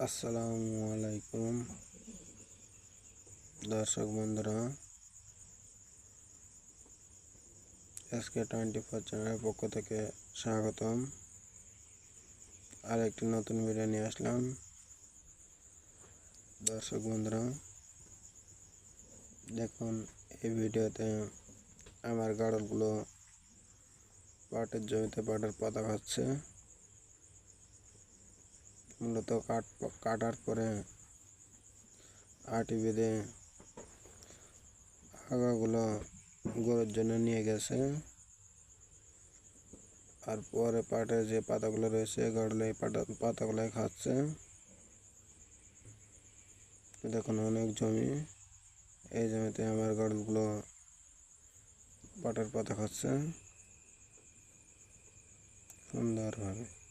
আসসালামু আলাইকুম। দর্শক বন্ধুরা এসকে টোয়েন্টি ফোর চ্যানেলের পক্ষ থেকে স্বাগতম। আর একটি নতুন ভিডিও নিয়ে আসলাম। দর্শক বন্ধুরা, দেখুন, এই ভিডিওতে আমার গাড়লগুলো পাটের জমিতে পাটের পাতা খাচ্ছে মূলত কাট, কাটার পরে আটি বেঁধে আগাগুলো গরুর জন্য নিয়ে গেছে। আর পরে পাটে যে পাতাগুলো রয়েছে গাড়লে এই পাতা পাতাগুলোই খাচ্ছে। দেখুন, অনেক জমি। এই জমিতে আমার গাড়লগুলো পাটের পাতা খাচ্ছে। সুন্দরভাবে।